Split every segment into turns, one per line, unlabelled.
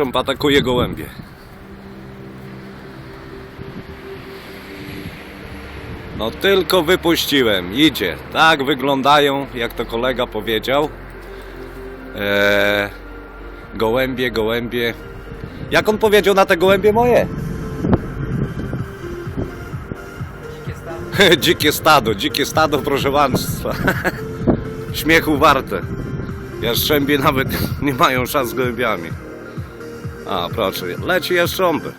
Trąb atakuje gołębie. No tylko wypuściłem, idzie. Tak wyglądają, jak to kolega powiedział. Eee, gołębie, gołębie. Jak on powiedział na te gołębie moje? dzikie stado, dzikie stado, proszę państwa. Śmiechu warte. Jastrzębie nawet nie mają szans z gołębiami. A, proszę, leci jastrząbek.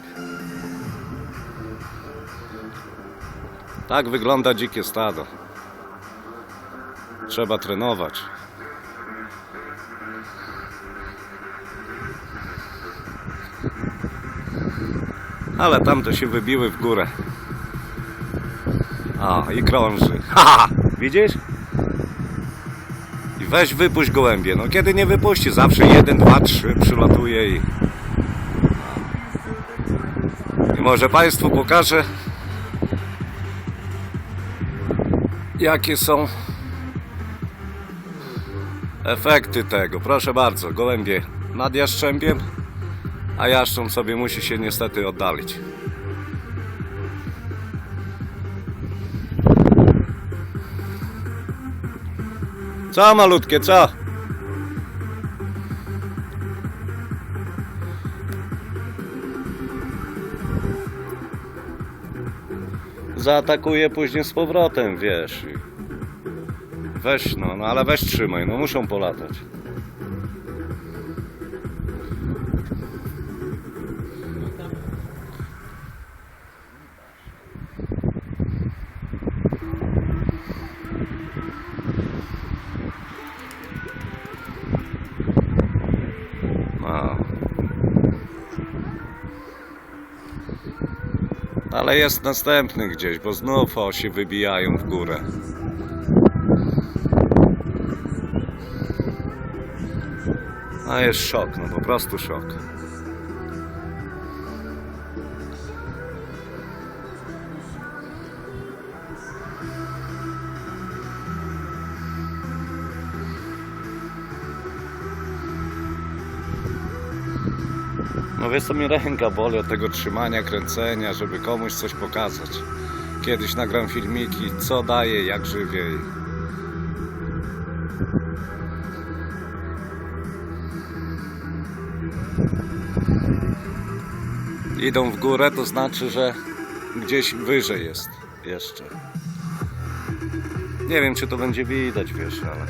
Tak wygląda dzikie stado. Trzeba trenować. Ale tamte się wybiły w górę. A, i krąży. Ha! Widzisz? I weź wypuść gołębie. No kiedy nie wypuści, zawsze jeden, dwa, trzy przylatuje i... I może Państwu pokażę, jakie są efekty tego. Proszę bardzo, gołębie nad jaszczębiem, a jaszcząb sobie musi się niestety oddalić. Co malutkie, co? Zaatakuje później z powrotem, wiesz. Weź no, no ale weź trzymaj, no muszą polatać. Ale jest następny gdzieś, bo znów o się wybijają w górę. A jest szok, no po prostu szok. No wiesz co mi ręka boli od tego trzymania, kręcenia, żeby komuś coś pokazać. Kiedyś nagram filmiki, co daje, jak żywiej. Idą w górę, to znaczy, że gdzieś wyżej jest jeszcze. Nie wiem, czy to będzie widać, wiesz, ale...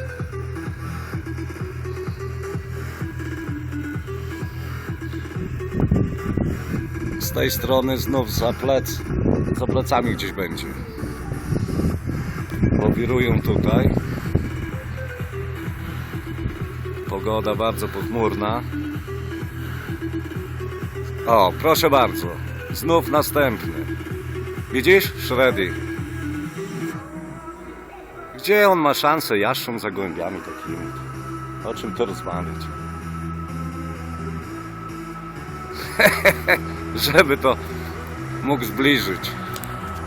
tej strony znów za plec, za plecami gdzieś będzie. Powirują tutaj. Pogoda bardzo pochmurna. O, proszę bardzo. Znów następny. Widzisz? Shreddy. Gdzie on ma szansę jaszczą za gołębiami takimi? O czym to rozmawiać? Żeby to mógł zbliżyć.